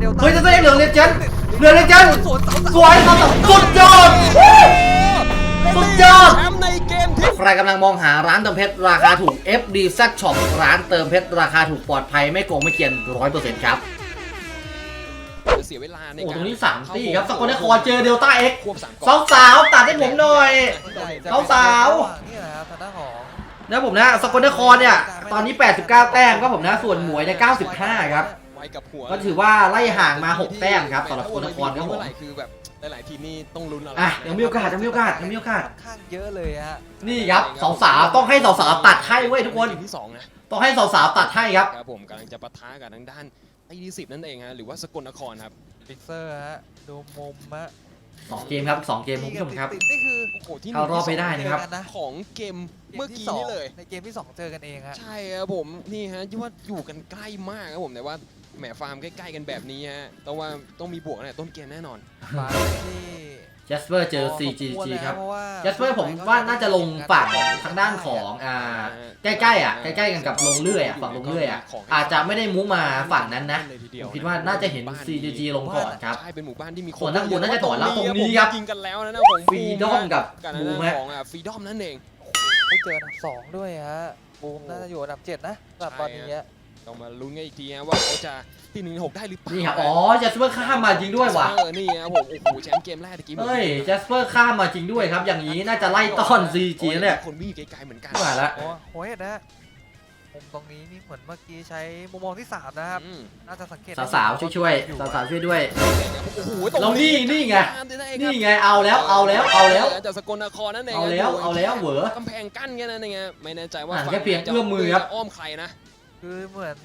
เดลต้าเฮ้ยจะได้เหลืองเลเจนด์เหลืองเลเจนด์สวนเสาสวยครับสุดยอด สุดยอด แชมป์ในเกมที่ ใครกำลังมองหาร้านเติมเพชรราคาถูก FD z Shop ร้านเติมเพชรราคาถูกปลอดภัยไม่โกงไม่เกียน100%ครับจะเสียเวลาในโอ้การตรงนี้สามตีครับสกลนครเจอเดลต้าเอ็กควบสามสาวสาวๆตัดให้ผมหน่อยสาวสาว นี่แหละครับทางด้านของนะผมนะสกลนครเนี่ย ตอนนี้ 89 แต้มครับผมนะ ส่วนหมวยเนี่ย95 ครับ ไวกับหัวก็ถือว่าไล่ห่างมา6แต้มครับสำหรับสกลนครครับผมเมื่อไหร่คือแบบหลายๆทีมนี่ต้องลุ้นอะไรอะยังมีโอกาสยังมีโอกาสยังมีโอกาสค่อนข้างเยอะเลยฮะนี่ครับสาวๆต้องให้สาวๆตัดให้เว้ยทุกคนทีมที่สองนะต้องให้สาวๆตัดให้ครับครับผมกำลังจะปะทะกับทางด้านไอดีสิบนั่นเองฮะหรือว่าสกลนครครับฟิกเซอร์ฮะดูมุมฮะสองเกมครับสองเกมคุณผู้ชมครับติดๆนี่คือโอ้โหที่เข้ารอบไม่ได้นะครับเจอกันะของเกมเมื่อกี้นี่เลยในเกมที่สองเจอกันเองฮะใช่ครับผมนี่ฮะที่ว่าอยู่กันใกล้มากครับผมแต่ว่า แหมฟาร์มใกล้ๆกันแบบนี้ฮะแต่ว่าต้องมีบวกเนี่ยต้นเกมแน่นอน ฟ้าที่เจสเปอร์เจอ CGG ครับเพาะว่าเจสเปอร์ผมว่าน่าจะลงฝั่งทางด้านของอ่าใกล้ๆอะใกล้ๆกันกับลงเลื่อยอะฝั่งลงเลื่อยอะอาจจะไม่ได้มุมาฝั่งนั้นนะเลยทีเดีผยวมคิดว่าน่าจะเห็น CGG ลงก่อนครับ ใช่เป็นหมู่บ้านที่มีส่วนด้านบนน่าจะถอนแล้วตรงนี้ครับ ยิงกันแล้วนะนะผมฟรีดอมกับกันบูนะมฮะของอะฟรีดอมนั่นเอง ไม่เจออันดับสองด้วยฮะบูมน่าจะอยู่อันดับเจ็ดนะสำหรับตอนนี้ฮะ ต้องมาลุ้นกันอีกทีฮะว่าเขาจะที่หนึ่งหกได้หรือเปล่านี่ครับอ๋อเจสเปอร์ข้ามมาจริงด้วยว่ะเออนี่ฮะผมโอ้โหแชมป์เกมแรกตะกี้เฮ้ยเจสเปอร์ข้ามมาจริงด้วยครับ อย่างนี้น่าจะไล่ต้อน CG นะเนี่ยคนวิ่งไกลๆเหมือนกันมาละโอ้โหเห็นนะฮะมุมตรงนี้นี่เหมือนเมื่อกี้ใช้มุมมองที่สามนะครับอืมน่าจะสังเกตสาวๆช่วยๆสาวๆช่วยด้วยโอ้โหตรงแล้วนี่นี่ไงนี่นี่ไงเอาแล้วเอาแล้วเอาแล้วจากสกลนครนั่นเองเอาแล้วเอาแล้วเหวอกำแพงกั้นแค่นั้นเองฮะไม่แน่ใจว่าอ่าแค่เพียงเอื้อมมือครับจะอ้อมใครนะ คือเหมือน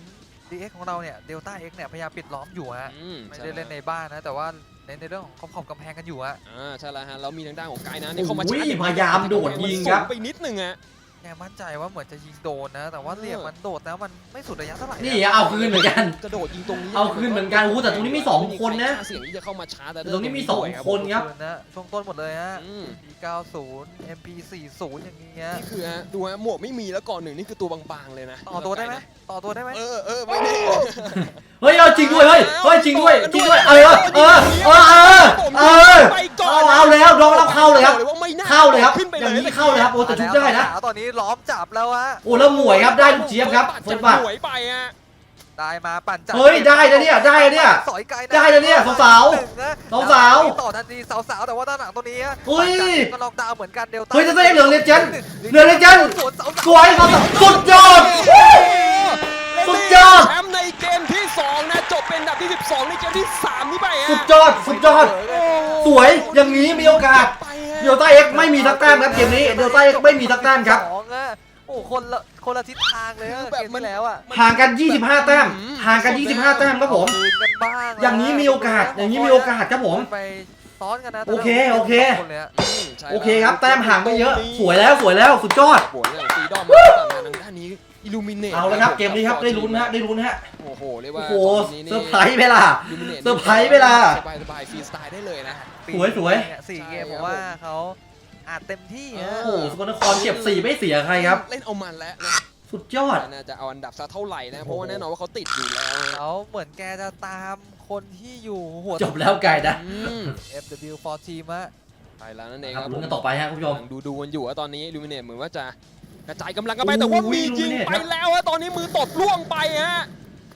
DX ของเราเนี่ยเดลต้า X เนี่ยพยายามปิดล้อมอยู่ฮะอืมไม่ได้เล่นในบ้านนะ แต่ว่าในในเรื่องของขอบขอบกำแพงกันอยู่ฮะ อ่าใช่แล้วฮะแล้วมีทางด้านของไกด์นะนี่เข้ามาโอ้ยชร์จพยายามโดดยิงครับมันสูไปนิดนึงฮะ แกมั่นใจว่าเหมือนจะยิงโดนนะ แต่ว่าเหลี่ยมมันโดดแล้วมันไม่สุดระยะเท่าไหร่ะนี่เอาคืนเหมือนกัน กระโดดยิงตรงนี้เอาคืนเหมือนกันโอ้โหแต่ตรงนี้มีสองคนนะเสียงที่จะเข้ามาชาร์จแต่แต่ตรงนี้มีสองคนครับคืนนะช่วงต้นหมดเลยฮะ อืม P90 MP40 อย่างนี้ฮะนี่คือฮะดูฮะหมวกไม่มีแล้วก่อนหนึ่งนี่คือตัวบางๆเลยนะต่อตัวได้ไหมต่อตัวได้ไหมเออเออไม่ได้เฮ้ยเอาจริงด้วยเฮ้ยเฮ้ยจริงด้วยจริงด้วยเออเออเออเออเออไปก่อเอานเอาแล้วน้องรับเข้าเลยครับอกว่าไม่น่ เข้าเลยครับขึ้นไปอย่างเลยนี้เข้าเลยครับโอ้แต่ชุบได้นะตอนนี้ล้อมจับแล้วฮะโอ้แล้วหมวยครับได้ลูกเจี๊ยบครับเฟิร์สบัตหวยไปฮะได้มาปั่นจับเฮ้ยได้นะเนี่ยได้นะเนี่ยสอยไกลนะได้นะเนี่ยสาวๆหนึ่งนะสาวๆต่อทันทีสาวๆแต่ว่าด้านหลังตัวนี้ฮะเฮ้ยปั่นจับก็ล็อกดาวน์เหมือนกันเดลต้าเฮ้ยจะได้เหลืองเลเจนด์เหลืองเลเจนด์สวนสาวๆสวยครับสุดยอด สุดยอด แชมป์ในเกมที่ 2 นะจบเป็นอันดับที่ 12 ในเกมที่ 3 นี่ไปฮะสุดยอด สุดยอด สวย อย่างนี้มีโอกาสไปฮะเดลต้าเอ็กไม่มีสักแต้มครับเกมนี้ เดลต้าเอ็กไม่มีสักแต้มครับ สองอะโอ้คนละคนละทิศทางเลยอะคือแบบเกมมันที่แล้วอะห่างกัน 25 แต้ม ห่างกัน 25 แต้มครับผม คืนกันบ้างะอย่างนี้มีโอกาส อย่างนี้มีโอกาสครับผม ไปซ้อนกันนะโอเคโอเคสงนลยะอืมใช่โอเคครับ แต้มห่างไม่เยอะ สวยแล้ว สวยแล้ว สุดยอด บวกเรื่องฟรีดอมมาต่างๆทางด้านนี้ อิลูมิเนตเอาแล้วครับเกมนี้ครับได้ลุ้นฮะได้ลุ้นฮะโอ้โหเรียกโอ้ว่าโหตอนนี้เซอนี่ร์ไพรส์ไหมล่ะ Illuminate เซอร์ไพรส์เวลา สบายสบายฟรีสไตล์ได้เลยนะ สวยสวย เนี่ยสี่ใช่เกมครับผมว่าเขาอาจเต็มที่ฮะโอ้โหสกลนครเก็บสี่ไม่เสียใครครับ เล่นเอามันแล้วนะสุดยอด น่าจะเอาอันดับซะเท่าไหร่นะ เพราะว่าแน่นอนว่าเขาติดอยู่แล้วเขาเหมือนแกจะตามคนที่อยู่หัว จบแล้วไก่นะ อืม FW4 ทีมอะ ไปแล้วนั่นเองคครัรับบลุ้นกันต่อไปฮะคุณผู้ชมกำลังดูดูกันอยู่ว่าตอนนี้ลูมิเนตเหมือนว่าจะ กระจายกำลังกันไปแต่ว่าโอ้ยมียิง Illuminate ไปครับแล้วฮะตอนนี้มือตบล่วงไปฮะ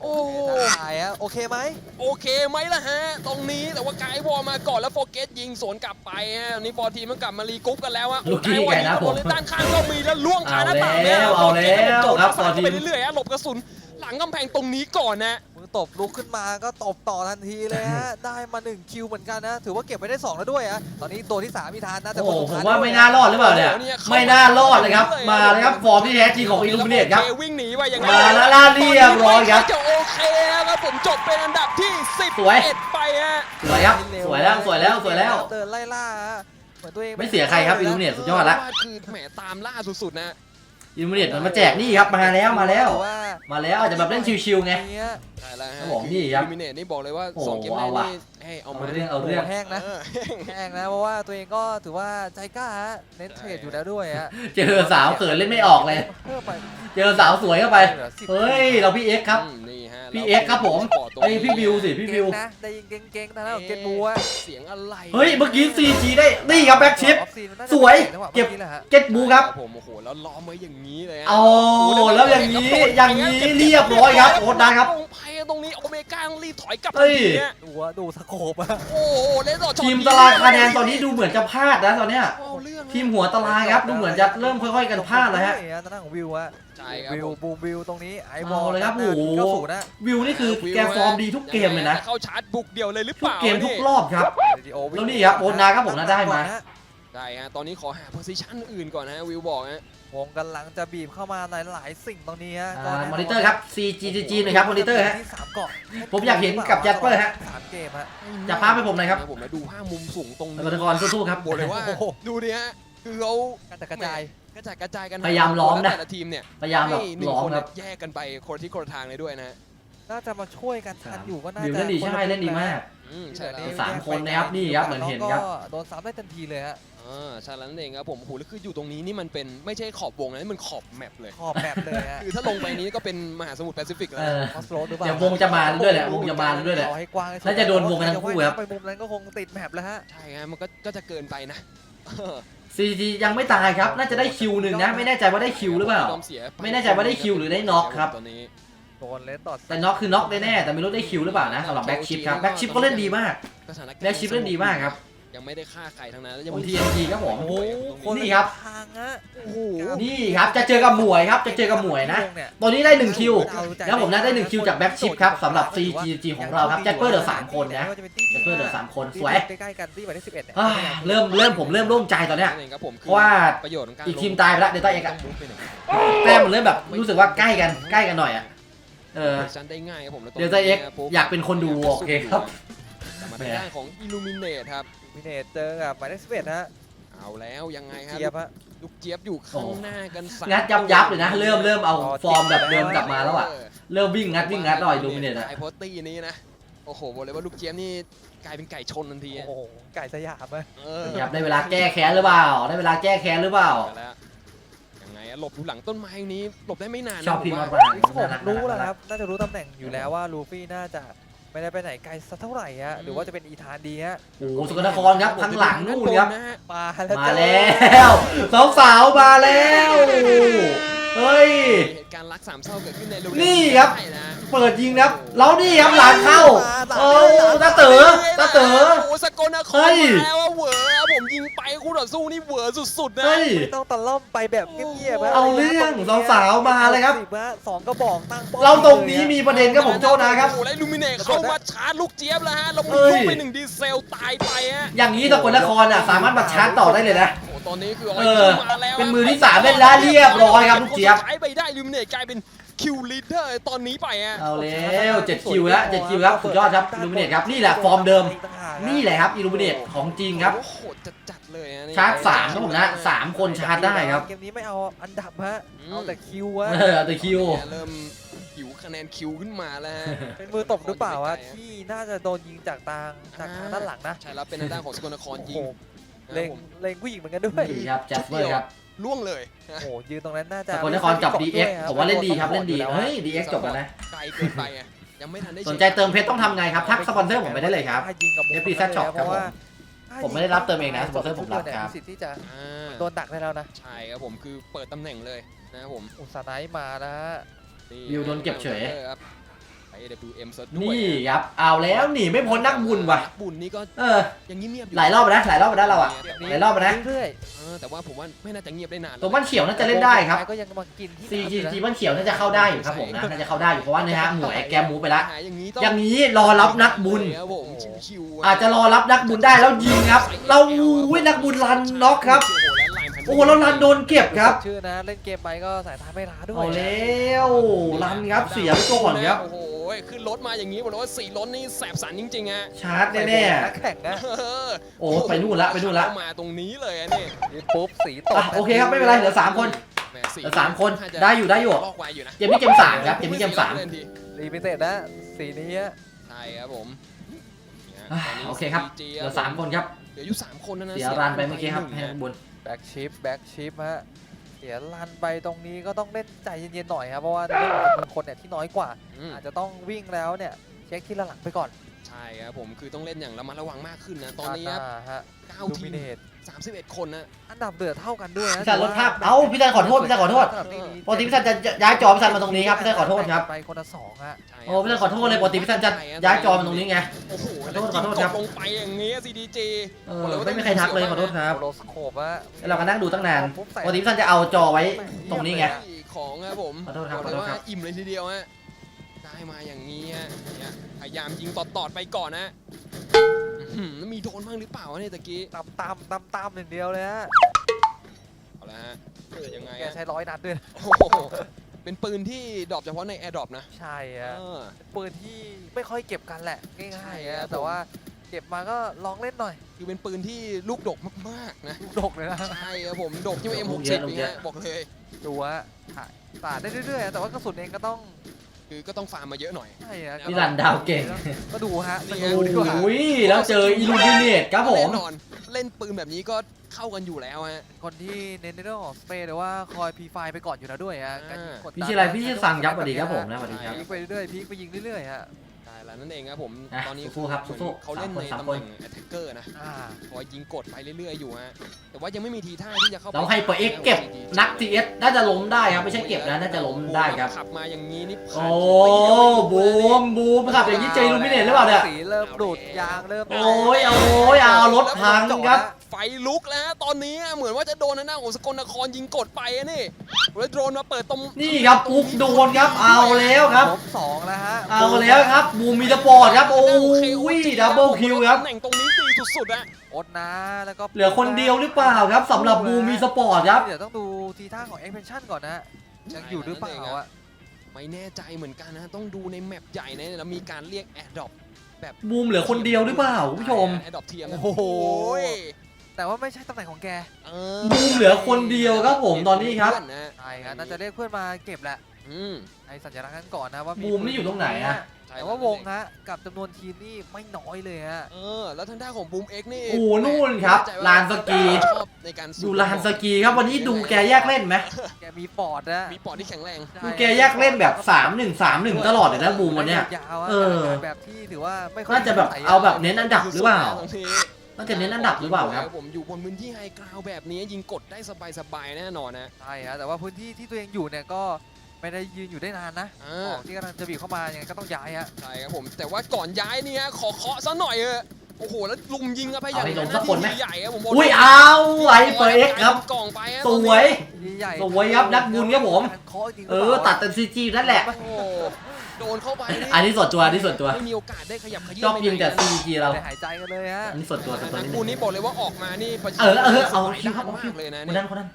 โอ้โหตายฮะโอเคไหมโอเคไหมล่ะฮะ ตรงนี้แต่ว่าไกด์วอลมาก่อนแล้วโฟเกสยิงสวนกลับไปฮะตอนนี้ฟอร์ทีมันกลับมารีกรุ๊ปกันแล้วฮะลูกนี้ไกด์วอลไงนะยิงผมบอลด้านข้างก็มีแล้วล่วงคาหน้าต่างเอาแล้วเอาแล้วโจครับสาด Forteam เข้าไปเรื่อยๆฮะหลบกระสุนหลังกำแพงตรงนี้ก่อนนะมือ ตบลุกขึ้นมาก็ตบต่อทันทีเลยฮะ ได้มา 1 คิวเหมือนกันนะ ถือว่าเก็บไปได้ 2 แล้วด้วยฮะ ตอนนี้ตัวที่ 3 มีทานนะ แต่โอ้คนโหสุดผมท้ายว่าด้วยไม่น่ารอดหรือเปล่าเนี่ย ไม่น่ารอดเลยครับ มาเลยครับ ฟอร์มที่แท้จริงของอิลูมิเนตครับโอวิ่งหนีไปอย่างมาแล้วล่าเรียบร้อยครับจะโอเคครับผมจบเป็นอันดับที่สวย11ไปฮะสวยครับสวยแล้วสวยแล้วสวยแล้วเดินไล่ล่าฮะเหมือนตัวเองไม่เสียใครครับอิลูมิเนตสุดยอดละคือแหมตามล่าสุดๆนะอิลูมิเนตมันมาแจกนี่ครับมาแล้วมาแล้วว่ามาแล้วอาจจะแบบเล่นชิวๆไงเนี้ย ใช่แล้วครัฮะบผมนี่ครับมิเนตนี่บอกเลยว่าโอ้โหสองเกมแรกเอาว่ะ นี่เอ้ยเอาเอามาเรื่องเอาเรื่อง แห้งนะเออแห้งนะเพราะว่าตัวเองก็ถือว่าใจกล้าฮะเน้นเทรดอยู่แล้วด้วยฮะเจอสาวเขินเล่นไม่ออกเลย เพิ่มไปเจอสาวสวยเข้าไป หลือ10เฮ้ย เราพี่เอ็กซ์ครับ อืมนี่ฮะพี่แล้วเอ็กซ์ครับผมสปร์ตตรงไอนี้พี่วิวสิพี่วิว เก่งนะได้ยิงเก่งๆทางด้านของเกตบูอะเสียงอะไรเฮ้ย เมื่อกี้ CG ได้ นี่ครับแบ็คชิป ออฟซีนมันน่าจะสวย จังหะเก็บมื่อแหละฮะ เก็ตบูครับ ผมโอ้โหแล้วล้อมไว้อย่างนี้เลยฮะเอาแล้วอย่างนี้ อย่างนี้เรียบร้อยครับ โอ๊ตนะครับลงไป ตรงนี้โอเมก้าต้องรีบถอยกลับเฮ้ยทันทีฮะดูอะดูสโคปอะโอ้โหเล่นต่อช็อตทีมตารางคะแนนตอนนี้ดูเหมือนจะพลาดนะตอนเนี้ย เอาเรื่องนะ ทีมหัวตารางครับดูเหมือนจะเริ่มค่อยๆกันพลาดแล้วฮะใช่ทางด้านของวิวอะใช่ครับวิวผม บูมวิวตรงนี้ไอเอาเลยครับโอ้โหเก้าศูนย์นะวิวนี่คือแกฟอร์มดีทุกเกมเลยนะจเข้าชาร์จบุกเดียวเลยหรือเปทุกล่าเกมทุกนี่รอบครับเรดิโอวิ่งแล้วนี่ครับโอนนาครับผมนะได้มาได้ฮะตอนนี้ขอหาโพซิชันอื่นก่อนนะวิวบอกฮะ วงกำลังจะบีบเข้ามาในหลายสิ่งตรงนี้ฮะอ่ามอนิเตอร์ครับ CGG หน่อยครับมอนิเตอร์ฮะ ที่สามเกาะผมอยากเห็นกับ Jasper ฮะ สามเกมฮะจับภาพให้ผมหน่อยครับผมแล้วดูภาพมุมสูงตรงแล้วก็นครสู้ๆครับ บอกเลยว่าโอ้โห ดูดิฮะคือเขากระจายกระจาย กระจายกระจายกันพยายามล้อมนะ แต่ละทีมเนี่ยพยายามแบบให้หนึ่งล้อมคนครับ เนี่ยแยกกันไปคนที่คนละทางเลยด้วยนะฮะน่าจะมาช่วยกันทันอยู่ก็น่าวิวจะเล่นดีใช่เล่นดีมาก อืมใช่แล้ว สามคนนะครับนี่ครับเหมือนเห็นครับ แล้วก็โดนซ้ำได้ทันทีเลยฮะ อ่าใช่แล้วนั่นเองครับผมโอ้โหแล้วคืออยู่ตรงนี้นี่มันเป็นไม่ใช่ขอบวงนะนี่มันขอบแมปเลย ขอบแบบเลยฮะคือถ้าลงไปนี้ก็เป็นมหาสมุทรแปซิฟิกแล้วเอนะอคอสโรดหรือเปล่าเดี๋ยววงจะมาด้วยแหละวงจะมาด้วยแหละเอาให้กว้างที่สุน่าจะโดนวงกันทั้งคู่ครับ ไปมุมนั้นก็คงติดแมปแล้วฮะ ใช่ฮะมันก็ก็จะเกินไปนะ CG ยังไม่ตายครับ น่าจะได้คิวหนึ่งนะ ไม่แน่ใจว่าได้คิวหรือเปล่ายอมเสียไม่แน่ใจว่าได้คิวหรือได้น็อกครับ ตอนนี้โดนเลสต่อแต่น็อกคือน็อกแน่ๆแต่ไม่รู้ได้คิวหรือเปล่านะสำหรับแบ็กชิปครับแบ็กชิปก็เล่นดีมาก สถานการณ์แบ็กชิปเล่นดีมากครับยัง ไม่ได้ฆ่าใครทั้งนั้นแล้วยังของไม่ TNT ครับผม โอ้โหคนนี่ครับ ทางฮะโอ้โหนี่ครับจะเจอกับหมวยครับจะเจอกับหมวยนะ ตอนนี้ได้ 1 คิว แล้วผมนะได้ 1 คิวจากแบ็กชิปครับสำหรับ CGG ของเราครับแจ็คเปอร์เหลือ3คนนะแจ็คเปอร์เหลือ3คนสวยใกล้ๆกันที่หมายเลขสิบเอ็ดเนี่ยอ่าเริ่มเริ่มผมเริ่มโล่งใจตอนเนี้ยนั่นเองครับผมเพราะว่าประโยชน์ของการอีกทีมตายไปแล้วเดลต้าเอ็กต้อะองมุฟไปไหนแต้มมันเริ่มแบบรู้สึกว่าใกล้กันใกล้กันหน่อยอะเออชันได้ง่ายครับผมแล้วตรงเดลต้าเอ็กนี้ปุ๊บอยากเป็นคนดูโอเคครับ แต่มาทางด้านของ Illuminate ครับ มิเนตเจอกับหมายเลขสิบเอ็ดฮะเอาแล้วยังไงครับเจี๊ยบฮะ ลูกเจี๊ยบอยู่ข้างหน้ากันสามงัดยับยับเลยนะเริ่มเริ่มเอาฟอร์มแบบเดิมกลับมาแล้วอะเเริ่มวิ่งงัดวิ่งงัดหน่อยดูมิเนตอะไอโพสตี้นี้นะโอ้โหบอกเลยว่าลูกเจี๊ยบนี่กลายเป็นไก่ชนทันทีโอ้อะโหไก่สยามอะเออครับได้เวลาแก้แค้นหรือเปล่า ได้เวลาแก้แค้นหรือเปล่าเอาแล้วยังไงอะหลบอยู่หลังต้นไม้นี้หลบได้ไม่นานนะชอบพี่ผมมากว่ากว่า ผมรู้แล้วครับ น่าจะรู้ตำแหน่งอยู่แล้วว่าลูฟี่น่าจะ ไม่ได้ไปไหนไกลสักเท่าไหร่ฮะหรือว่าจะเป็นอีธานดีฮะโอ้โหสุกนครครับข้างหลังนู่นครับนะฮะมาแล้วมาจ้แล้วสาวสาวๆมาแล้วเฮ้ยมีเหตุการณ์รักสามเศร้าเกิดขึ้นในเร็วนี่ครับใช่นะเปิดยิงครับแล้วนี่ครับหลังเข้าเออตาเต๋อตาเต๋อโอ้โหสกลนคเฮ้รยมาแล้วอะเหวอครับ ผมยิงไปคู่ต่อสู้นี่เหวอสุดๆนะ เฮ้ย ไม่ต้องตะล่อมไปแบบเงียบๆฮะเอาเรื่องสาวๆมาเลยครับ สิฮะสองกระบอกตั้งป้อมเราตรงนี้มีประเด็นครับผมโจนะครับ โอ้โหแล้วลูมิเนตเข้ามาชาร์จลูกเจี๊ยบแล้วฮะแล้วมันเอ้ยลูกไปหนึ่งดีเซลตายไปฮะอย่างนี้สกลนครอะสามารถมาชาร์จต่อได้เลยนะ โอ้โหตอนนี้คือเออมาแล้วเป็นมือที่สามเล่นแล้วเรียบร้อยครับลูกเจี๊ยบ ใช้ไปได้ลูมิเนตกลายเป็น คิวลีดเดอร์ตอนนี้ไปฮะเอาแล้วเจ็ดคิวแล้วเจ็ดคิวแล้วสุดยอดครับอิลูมิเนตครับนี่แหละฟอร์มเดิม นี่แหละครับอิลูมิเนตของจริงครับโอ้โหจัดๆเลยฮะนี่ชาร์จสามครับผมนะสามคนชาร์จได้ครับเกมนี้ไม่เอาอันดับฮะอืมเอาแต่คิวฮะเออแต่คิวเนี่ยเริ่มหิวคะแนนคิวขึ้นมาแล้วฮะ เป็นมือตบหรือเปล่าวะที่น่าจะโดนยิงจากทางจากทางด้านหลังนะใช่แล้วเป็นทางด้านของสกลนครโอ้ยิโหงเล็งเล็งผู้หญิงเหมือนกันด้วย นี่ครับแจ็คเฟอร์ครับ ล่วงเลยโอ้โหยืนตรงนั้นน่าจะสกลนครกับ DX ผมว่าเล่นดีครับเล่นดีเฮ้ย DX จบแล้วนะไกลเกินไปอะยังไม่ทันได้สนใจเติมเพชรต้องทำไงครับทักสปอนเซอร์ผมไปได้เลยครับยิงกับ FP Set Shop ครับผมผมไม่ได้รับเติมเองนะสปอนเซอร์ผมรับครับมีสิทธิ์ที่จะอ่าโดนดักได้แล้วนะใช่ครับผมคือเปิดตำแหน่งเลยนะครับผมอุตสาห์ไนท์มานะฮะวิวโดนเก็บเฉยครับไป AWM ซะด้วยนี่ครับเอาแล้วหนีไม่พ้นนักบุญว่ะนักบุญนี่ก็เออยังเงียบๆอยู่หลายรอบแล้วนะหลายรอบแล้วเราอะเกมหลายรอบแล้วนะเรื่อยเออแต่ว่าผมว่าไม่น่าจะเงียบได้นานตัวบ้านเขียวน่าๆจะเล่นได้ครับก็ยังมากินที่ CG น้ำจีอยู่นะบ้านเขียวน่าจะเข้าได้อยู่ครับผมนะน่าจะเข้าได้อยู่เพราะว่าเนื้อฮะหมวยแกมหมูไปละหาอย่างนี้ต้องอย่างนี้รอรับนักบุญครับผมชิวๆอาจจะรอรับนักบุญได้แล้วยิงครับ เราอุ้ยนักบุญรันน็อกครับโอ้โหแล้วรันโดนเก็บครับชื่อนะเล่นเกมไปก็สายตาไม่ล้าด้วยเอาแล้วรันครับเสียไปก่อนครับโอ้โหขึ้นรถมาอย่างนี้บอกเลยว่าสี่รถนี่แสบสันจริงๆฮะชาร์จแน่นักแข่งนะเออๆโอ้ไปนู่นละไปนู่นละ เข้ามาตรงนี้เลยอะนี่ยืนปุ๊บสีตกอะโอเคครับไม่เป็นไรเหลือสามคน แหมเหลือสามคนได้อยู่ได้อยู่ ลอกไวอยู่นะเกมนี้เกมสามครับเกมนี้เกมสามล่นทีรีพิเศษนะสีนี้ฮะใช่ครับผมนี่ฮะอะตนนี้โอเคครับ CG เหลือสามคนครับ เหลืออยู่สามคนนะนะเสียรันไปเมื่อกี้ครับหนึ่งให้นะข้างบน แบ็กชิปแบ็กชิปฮะ เสียลันไปตรงนี้ก็ต้องเล่นใจเย็นๆหน่อยครับเพราะว่าในเรื่องของจำนวนคนเนี่ยที่น้อยกว่าอืมอาจจะต้องวิ่งแล้วเนี่ยเช็คที่ละหลังไปก่อน ใช่ครับผมคือต้องเล่นอย่างระมัดระวังมากขึ้นนะตอนนี้ครับาฮะเก้าลูทีมิมเนตสามสิบเอ็ดคนนะอันดับเหลือเท่ากันด้วยนะพี่ซันลดภาพเอ้าพี่ซันขอโทษพี่ซันขอโทษสำหรับที่นี้ปกติพี่ซันจะย้ายจอพี่ซันมาตรงนี้ครับพี่ซันขอโทษครับไปคนละสองฮะใช่โอ้พี่ซันขอโทษเลยปกติพี่ซันจะย้ายจอมาตรงนี้ไงโอ้โหขอโทษขอโทษครับแล้วยิงกดลงไปอย่างนี้ CDG เออไม่มีใครทักเลยขอโทษครับโรสโคปอะแล้วเราก็นั่งดูตั้งนานปกติพี่ซันจะเอาจอไว้ตรงนี้ไงของครับผมขอโทษครับอกเลยขอโทษครับว่าอิ่มเลยทีเดียวฮะ ได้มาอย่างนี้ฮะเนี่ยพยายามยิงตอดๆไปก่อนนะอื้อหือมีโดนบ้างหรือเปล่าวะเนี่ยตะกี้ตามตามตามตามอย่างเดียวเลยฮะเอาละฮะจะยังไงแกฮะใช้ร้อยนัดด้วยนะโอ้โหเป็นปืนที่ดรอปเฉพาะในแอร์ดรอปนะใช่เอฮะอปืนที่ไม่ค่อยเก็บกันแหละง่ายๆใช่ฮะครับแต่ว่าเก็บมาก็ลองเล่นหน่อยคือเป็นปืนที่ลูกดกมากๆนะลูกดกเลยนะ ใช่ครับผมดกที่ ลูก M60 เยอะลูกนี่เยฮะอะบอกเลยดูฮะอะสาดได้เรื่อยๆแต่ว่ากระสุนเองก็ต้อง คือก็ต้องฟาร์มมาเยอะหน่อย ใช่ฮะพี่รันดาวเก่ง ก็ดูฮะนี่สฮะกิลดีกว่าโอ้ยแล้วเจออิลูมิเนตครับผมแน่นอนเล่นปืนแบบนี้ก็เข้ากันอยู่แล้วฮะ คนที่เน้นในเรื่องของสเปรย์หรือว่าคอยพีไฟไปก่อนอยู่แล้วด้วยฮะการยิงกดดันพี่ชื่ออะไรพี่ชื่อสั่งยับสวัสดีครับผมนะสวัสดีครับ พีคไปเรื่อยๆพีคไปยิงเรื่อยๆฮะ ใช่แล้วนั่นเองครับผมอะตอนนี้สู้ๆครับเหมือนสู้ๆเขาเล่นในสามตำคน แหน่ง attacker นะอ่า คอยยิงกดไปเรื่อยๆอยู่ฮะ แต่ว่ายังไม่มีทีท่าที่จะเข้าไปเราให้เปอร์เอ็กเก็บนักทีเอสน่าจะล้มได้ครับไม่ใช่เก็บนะน่าจะล้มได้ครับขับมาอย่างนี้นี่ผ่าโอ้นบูมบูมขับอย่างนี้เจออิลูมิเนตหรือเปล่าเนี่ย สีเริ่มดูดยางเริ่มโอ้ยโอ้ยเอารถพังครับ ไฟลุกแล้วฮะตอนนี้เหมือนว่าจะโดนทางหน้าของสกลนครยิงกดไปอะนี่แล้วโดรนมาเปิดตรงนี่ครับปุ๊กโดนครับเอาแล้วครับลบสองแล้วฮะเอาแล้วครับบูมมีสปอร์ตครับโอ้ยดับเบิลคิวครับตำแหน่งตรงนี้ดีสุดๆอะอดนะแล้วก็เหลือคนเดียวหรือเปล่าครับสำหรับบูมมีสปอร์ตครับเดี๋ยวต้องดูทีท่าของ expansion ก่อนนะยังอยู่หรือเปล่าอะไม่แน่ใจเหมือนกันนะต้องดูในแมปใหญ่นะแล้วมีการเรียกแอร์ดรอปบูมเหลือคนเดียวหรือเปล่าคุณผู้ชมแอร์ดรอปเทียมโอ้โหย แต่ว่าไม่ใช่ตำแหน่งของแกเออบูมเหลือคนเดียวครับผมตอนนี้ครับ เพื่นะใช่ครับน่าจะเรียกเพื่อนมาเก็บแหละอืมไอ้สัญลักษณ์นั้นก่อนนะว่าบูมนี่อยู่ตรงไหนอะ ใช่แต่ว่าวงฮะกับจำนวนทีมนี่ไม่น้อยเลยฮะ เออ แล้วทางด้านของบูมเอ็กนี่โอ้โหนู่นครับลานสกี ชอบในการดูลานสกีครับวันนี้ดูแกแยกเล่นไหมแกมีปอดนะมีปอดที่แข็งแรงใช่ดูแกแยกเล่นแบบ3 1 3 1ตลอดเลยนะบูมวันเนี้ย ยาวๆอะเออการแบบที่ถือว่าไม่ค่อยน่าจะแบบเอาแบบเน้นอันดับหรือเปล่าบงที น่าจะเน้นอันดับหรือเปล่าครับ ผมอยู่บนพื้นที่ไฮกราวแบบนี้ยิงกดได้สบายๆแน่นอนนะ ใช่ฮะแต่ว่าพื้นที่ที่ตัวเองอยู่เนี่ยก็ไม่ได้ยืนอยู่ได้นานนะอ่ออากที่กำลังจะบีบเข้ามายังไงก็ต้องย้ายฮะใช่ครับผมแต่ว่าก่อนย้ายนี่ฮะขอเคาะซะหน่อยเออโอ้โหแล้วลุมยิงอะพยายามเอาให้ลงสักคนไหม ใหญ่ครับผมอุ้ยเอาไอเปอร์เอ็กครับ กล่องไปฮะสวย ใหญ่สวยครับนักบุญครับผมการเคาะจริงหเอรืออเปล่าตัดเป็นซีจีนั่นแหละ โอ้โห โดนเข้าไปนี่อันนี้ส่วนตัวอันนี้ส่วนตัว ไม่มีโอกาสได้ขยับขยี้ชอบยิงแต่ไปไหนซีจีเราได้หายใจกันเลยฮะอันนี้ส่วนตัวส่วนตัวนักนิดบุนึญงนี่บอกเลยว่าออกมานี่ประชิดเออเออเอาสบยคิวครับด้นมากเลยนะคนนี่นั้นคนนั้น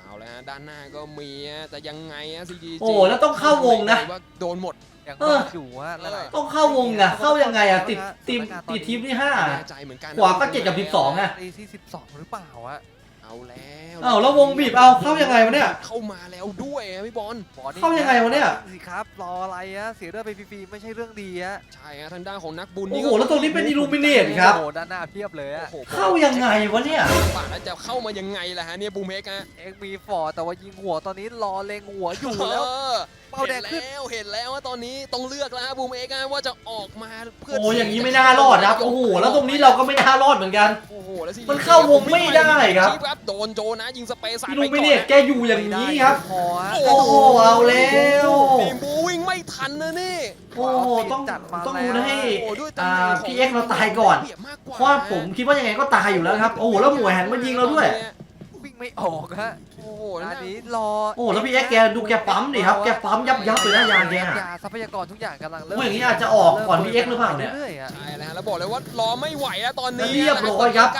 เอาแล้วฮะด้านหน้าก็มีฮะแต่ยังไงฮะซีจีโอ้แล้วต้องเข้าวงนะ ว่าโดนหมดอย่างเออมากอยู่ฮะหลายๆต้องเข้าวงอะเข้ายังไงอะติดทีมติดทีมที่ห้าไม่แน่ใจเหมือนกันนะขวาก็เจ็ดกับสิบสองอะ ตีที่12หรือเปล่าอะ เอาแล้วอ้าวแล้ววงบีบเอาเข้ายังไงวะเนี่ย เข้ามาแล้วด้วยฮะพี่บอลบอลนี่เข้ายังไงวะเนี่ย สิครับรออะไรฮะเสียเลือดไปฟรีๆไม่ใช่เรื่องดีฮะใช่ฮะทางด้านของนักบุญโอ้นี่โหก็แล้วตรงนี้เป็นอิลูมิเนตครับ โอ้โหด้านหน้าเพียบเลยอะโอ้โหเข้ายังไงวะเนี่ยบาทแล้วจะเข้ามายังไงล่ะฮะเนี่ยบูมเมกฮะเอ็กมีฟอร์ดแต่ว่ายิงหัวตอนนี้รอเล็งหัวอยู่แล้ว เออเป้าแดงขึ้น เห็นแล้วเห็นแล้วว่าตอนนี้ต้องเลือกแล้วฮะบูมเมกฮะว่าจะออกมาเพื่อโอ้อย่างนี้ไม่น่ารอดครับ โอ้โหแล้วตรงนี้เราก็ไม่น่ารอดเหมือนกัน โอ้โหแล้วสิมันเข้าวงไม่ได้ครับ ชี้โดนโจนะยิงสเปซสาดอิไปลูก่มิอนเนตแกอยู่อย่างนี้ครับ พอฮะโอ้โหเอาแล้วทีมบูวิ่งไม่ทันนะนี่โอ้โหต้องจัดมาต้องแล้วดูนะให้โอ้ด้วยตำอ่าแหน่งของพี่เอ็กซ์เราตายก่อนเปรียบมากกว่าเพราะว่าผมคิดว่ายังไงก็ตายอยู่แล้วครับโอ้โหแล้วหมวยหันมายิงเราด้วย วิ่งไม่ออกฮะโอ้โหอันั่นนนี้นี่รอโอ้แล้วพี่เอ็กซ์แกดูแกปั๊มดิครับแกปั๊มยับยับเลยนะยางแกอะ ยาทรัพยากรทุกอย่างกำลังเริ่มโอ้อย่างนี้อาจจะออกก่อนพี่เอ็กซ์หรือเปล่าเนี่ย รื่อยๆอะ ใช่แล้วฮะแล้วบอกเลยว่ารอไม่ไหวแล้วตอนนี้เรียบร้อยครับ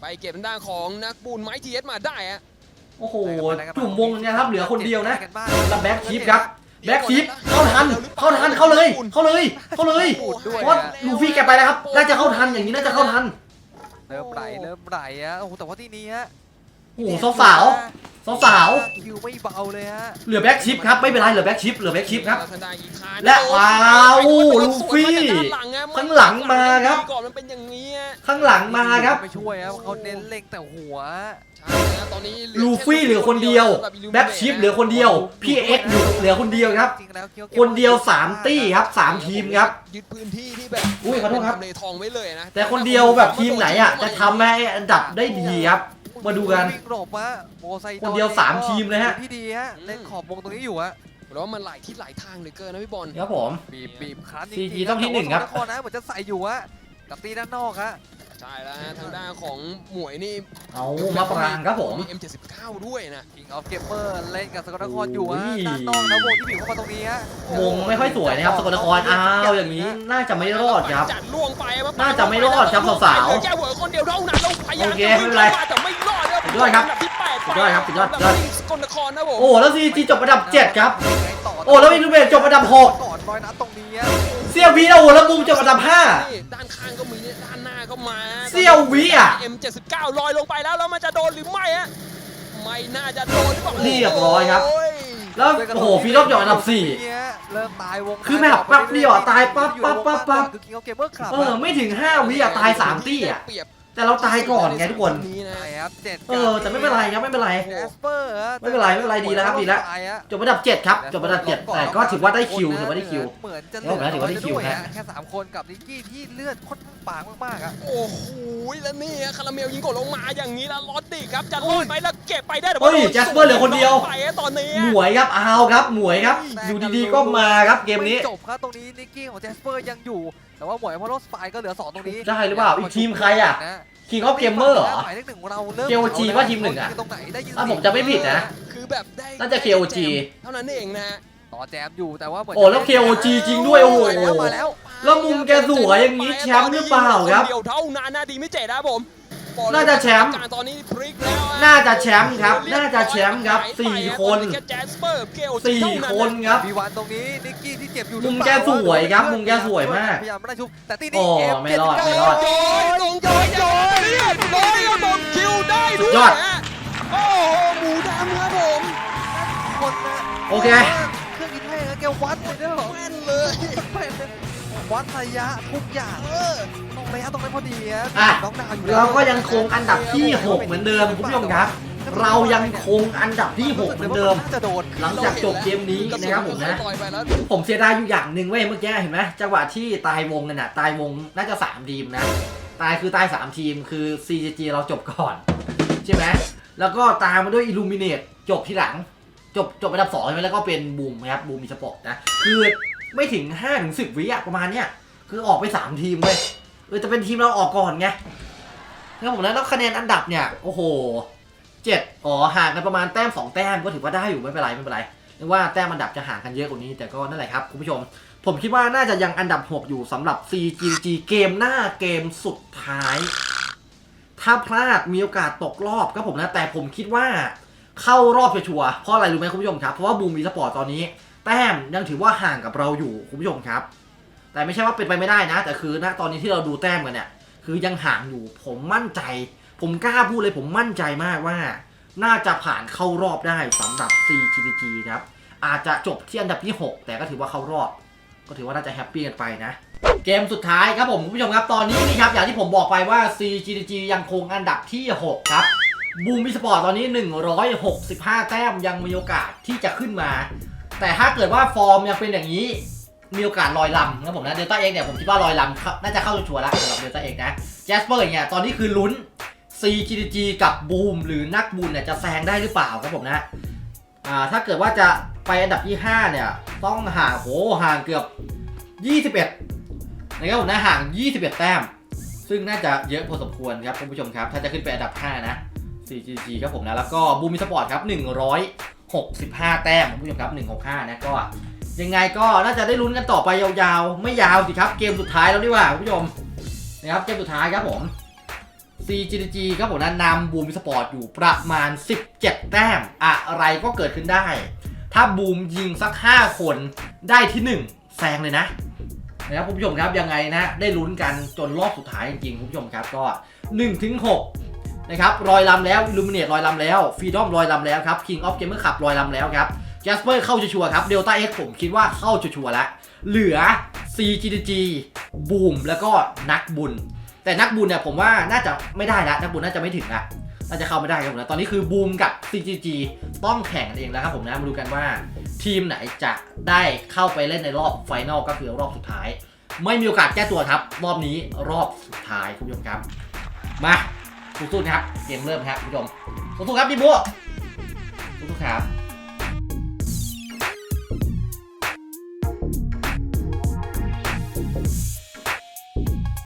ไปเก็บทางด้านของนักบุญไม้ทีเอสมาได้ฮะโอ้โหจุ่มวงเนี่ยครับเหลือคนเดียวนะกันบ้างแล้วแบ็คชิปครับแบ็คชิปเข้าทันเข้าทันเข้าเลย เข้าเลย เข้าเลยปูดด้วยเพราะว่าลูฟี่แกไปแล้วครับน่าจะเข้าทันอย่างนี้น่าจะเข้าทันเริ่มไหลเริ่มไหลอะโอ้โหแต่ว่าที่นี้ฮะโอ้โหสาว สาวสาวคิวไม่เบาเลยฮะๆเหลือแบ็กชิปครับไม่เป็นไรเหลือแบ็กชิปเหลือแบ็กชิปครับทางด้านอีธานและว้าวลูฟี่ข้างหลังอะข้างหลังมาครับก่อนมันเป็นอย่างนี้อะข้างหลังมาครับไม่ช่วยครับเขาเน้นเล็งแต่หัวใช่นะตอนนี้เหอลูฟี่เหลือคนเดียวสำหรับ Illuminate แบ็กชิปเหลือคนเดียวพี่เอ็กซ์เหลือคนเดียวครับจริงๆแล้วคิวคนเดียว3ตี้ครับ3ทีมครับยึดพื้นที่ที่แบบอุ้ยขอโทษครับทำเลทองไว้เลยนะแต่คนเดียวแบบทีมไหนอะจะทำให้อันดับได้ดีครับ มาดูกันวิ่งหลบฮะโมไซดอคนเดียวสามทีมเลยฮะ ที่ดีฮะเล่นขอบวงตรงนี้อยู่ฮะแล้วามันหลายที่หลายทางเหลือเกินนะพี่บอลครับผม บีบบีบคันจ CG ริงๆต้องที่หนึ่งครับ แต่ว่าสกลนครนะเหมือนจะใส่อยู่ฮะกับตีด้านนอกฮะ ใช่แล้วฮะทางด้านของหมวยนี่เอามาปรางครับผม มี M79 ด้วยนะ King of Gamer เล่นกับสกลนครอยู่ฮะโอ้ยด้านนอกนะวงที่บีบเข้ามาตรงนี้ฮะวงไม่ค่อยสวยนะครับสกลนครอ้าวอย่างนี้น่าจะไม่รอดครับ จัดล่วงไปครับน่าจะไม่รอดครับสาวๆเหลือแก้วเหวอคนเดียวเท่านั้นแล้วพยายามโอเคจะวิ่งไม่เป็นไรเข้ามา ยอดครับนดัที่แปดสุดยอดครับสุดยอดสุดยอด สกลนครนะผมโอ้แล้วซีจีจบอันดับ 7 ครับยังไงต่โอ้แล้วอินดูเบจบอันดับก่อนร้อยนัดตรงนี้ฮะ6เซียววีโอ้แล้วบูมจบอันดับนี่ด้านข้างก็มีด้านหน้าก็มา5เซียววีอะ M79 ลอยลงไปแล้วแล้วมันจะโดนหรือไม่ฮะไม่น่าจะโดนหรือเปล่าเรียบร้อยครับ โแล้วโอ้โหฟีดอฟจบอันดับ4เนี่ยเริ่มตายวงคือแบบแป๊บเดียวอะตายปั๊บปั๊บปั๊บปั๊บ คือ King of Gamer ครับเออ ไม่ถึง 5 วิอะ ตาย 3 ตี้อะ เปรียบ แต่เราตายก่อนไงทุกคน นี้นะ ใช่ครับเจ็ดเออแต่ไม่เป็นไรครับไม่เป็นไร แจสเปอร์ไม่เป็นไรไม่เป็นไรดีแล้วครับดีแล้ว จบอันดับ7ครับจบอันดับ7แต่ก็ถือว่าได้คิวถือว่าได้คิว เหมือนจะเออผมว่าถือว่าได้คิวด้วยฮะแค่สามคนกับนิกกี้ที่เลือดค่อนข้างปางมากๆอะ โอ้โหแล้วนี่ฮะคาราเมลยิงกดลงมาอย่างนี้แล้วลอตติครับจะรอดไหมแล้วเก็บไปได้แต่เฮ้ว่ายโดนแจ็คเปอร์เหลือคนเดียว ไปอะตอนนี้หมวยครับเอาครับหมวยครับ อยู่ดีๆก็มาครับเกมนี้ ไจบครับตรงนี้นิกกี้ของแจสเปอร์ยังอยู่ แต่ว่าหมวยพอลสปายก็เหลือสองตรงนี้ได้หรือเปล่าอีกทีมใครอะนะ King of Gamer เหรอ หมายเลขหนึ่งของเราเริ่ม KOG ว่าทีมหนึ่งอะ ตรงไหนได้ยินถ้าผมจะไม่ผิดนะ คือแบบได้น่าจะ KOG เท่านั้นเองนะฮะต่อแจมอยู่แต่ว่าเหมือนโอ้แล้ว KOG จริงด้วยโอ้โหมาแล้วมาแล้วแล้วมุมแกสวยอย่างนี้แชมป์หรือเปล่าครับนเดียวเท่านั้นนะดีไม่เจ็ดนะผมบอกเลย น่าจะแชมป์การตอนนี้พลิกแล้วอะน่าจะแชมป์ครับ น่าจะแชมป์ครับสี่คนแค่แจสเปอร์เกลสี่คนครับวีวันตรงนี้นิกกี้ที่เจ็บอยู่มุมแกสวยครับ มุมแกสวยมากพยายามไม่ได้ชุบแต่ตีโอ้นี้เกมไม่รอด79ไม่รอดโยยลงโยยโยยเรียบร้อยแล้วโดนคิวได้ด้วยสุดยอดฮะโอ้โหหมูดำครับผมคนนะโอเคเครื่องกินแห้งนะแกวัดเลยได้หรอแม่นเลย วัดระยะทุกอย่างเออต้องระยะตรงนั้นพอดีฮะอะ น้องดาวอยู่แล้วเราก็ยังคงอันดับที่ 6 เหมือนเดิมคุณผู้ชมครับ เรายังคงอันดับที่ 6 เหมือนเดิมจะโดนหลังจากจบเกมนี้นะครับผมนะลอยไปแล้วผมเสียดายอยู่อย่างหนึ่งเว้ยเมื่อกี้เห็นไหมจังหวะที่ตายวงกันน่ะตายวงน่าจะ 3 ทีมนะ ตายคือตาย 3 ทีมคือ CGG เราจบก่อน ใช่ไหมแล้วก็ตามมาด้วย Illuminate จบทีหลัง จบจบอันดับ2ใช่ไหมแล้วก็เป็นบูมนะครับบูมมีสปอร์ตนะ คือ ไม่ถึง5ถึง10วิอะประมาณเนี้ยคือออกไป3ทีมเว้ยเออจะเป็นทีมเราออกก่อนไงนะครับผมนแล้วคะแนนอันดับเนี่ยโอ้โหเจ็ดอ๋อห่างกันประมาณแต้ม2แต้มก็ถือว่าได้อยู่ไม่เป็นไรไม่เป็นไรนึกว่าแต้มอันดับจะห่างกันเยอะกว่านี้แต่ก็นั่นแหละครับคุณผู้ชม ผมคิดว่าน่าจะยังอันดับ 6 อยู่สำหรับ CGG เกมหน้าเกมสุดท้าย ถ้าพลาดมีโอกาสตกรอบก็ผมนะแต่ผมคิดว่าเข้ารอบชัวร์ๆเพราะอะไรรู้ไหมคุณผู้ชมครับ เพราะว่าบูมมีสปอร์ตตอนนี้ แต้มยังถือว่าห่างกับเราอยู่คุณผู้ชมครับ แต่ไม่ใช่ว่าเป็นไปไม่ได้นะ แต่คือณตอนนี้ที่เราดูแต้มกันเนี่ยคือยังห่างอยู่ผมมั่นใจ ผมกล้าพูดเลยผมมั่นใจมากว่า น่าจะผ่านเข้ารอบได้สำหรับ CGG ครับอาจจะจบที่อันดับที่ 6 แต่ก็ถือว่าเข้ารอบ ก็ถือว่าน่าจะแฮปปี้กันไปนะ เกมสุดท้ายครับผมคุณผู้ชมครับตอนนี้นี่ครับอย่างที่ผมบอกไปว่า CGG ยังคงอันดับที่ 6 ครับบูม e สปอร์ตตอนนี้ 165 แต้มยังมีโอกาสที่จะขึ้นมา แต่ถ้าเกิดว่าฟอร์มยังเป็นอย่างนี้ มีโอกาสลอยลำนะผมนะเดลต้าเอ็กเนี่ยผมคิดว่าลอยลำน่าจะเข้าชัวร์แล้วสำหรับเดลต้าเอ็กนะแจสเปอร์เนี่ยตอนนี้คือลุ้น CGG กับบูมหรือนักบุญเนี่ยจะแซงได้หรือเปล่าครับผมนะอ่าถ้าเกิดว่าจะไปอันดับที่ 5 เนี่ย ต้องห่างโหห่างเกือบ 21นะครับผมนะห่าง 21 แต้ม ซึ่งน่าจะเยอะพอสมควรครับคุณผู้ชมครับ ถ้าจะขึ้นไปอันดับ 5 นะ CGG ครับผมนะ แล้วก็บูมิสปอร์ตครับ 65 แต้มคุณผู้ชมครับ 165 นะก็ ยังไงก็น่าจะได้ลุ้นกันต่อไปยาวๆ ไม่ยาวสิครับเกมสุดท้ายแล้วดีกว่าคุณผู้ชมนะครับเกมสุดท้ายครับผม CGG ครับผมนะนำบูมสปอร์ตอยู่ประมาณ 17 แต้ม อะไรก็เกิดขึ้นได้ ถ้าบูมยิงสัก 5 คนได้ที่ 1 แซงเลยนะนะครับคุณผู้ชมครับยังไงนะ ได้ลุ้นกันจนรอบสุดท้ายจริงๆคุณผู้ชมครับก็1ถึง6 นะครับลอยลำแล้ว Illuminate ลอยลำแล้ว Freedom ลอยลำแล้วครับ King of Gamer Club ลอยลำแล้วครับ Jasper เข้าชัวร์ครับ Delta X ผมคิดว่าเข้าชัวร์แล้ว เหลือ CGG บูมแล้วก็นักบุญ แต่นักบุญเนี่ยผมว่าน่าจะไม่ได้ละนักบุญน่าจะไม่ถึงละน่าจะเข้าไม่ได้ครับผมนะตอนนี้คือบูมกับ CGG ต้องแข่งกันเองแล้วครับผมนะมาดูกันว่า ทีมไหนจะได้เข้าไปเล่นในรอบไฟนอลก็คือรอบสุดท้าย ไม่มีโอกาสแก้ตัวครับ รอบนี้รอบสุดท้ายคุณผู้ชมครับ มา สู้ๆนะครับ เกมเริ่มครับคุณผู้ชมสู้ๆครับพี่บัวสู้ๆครับ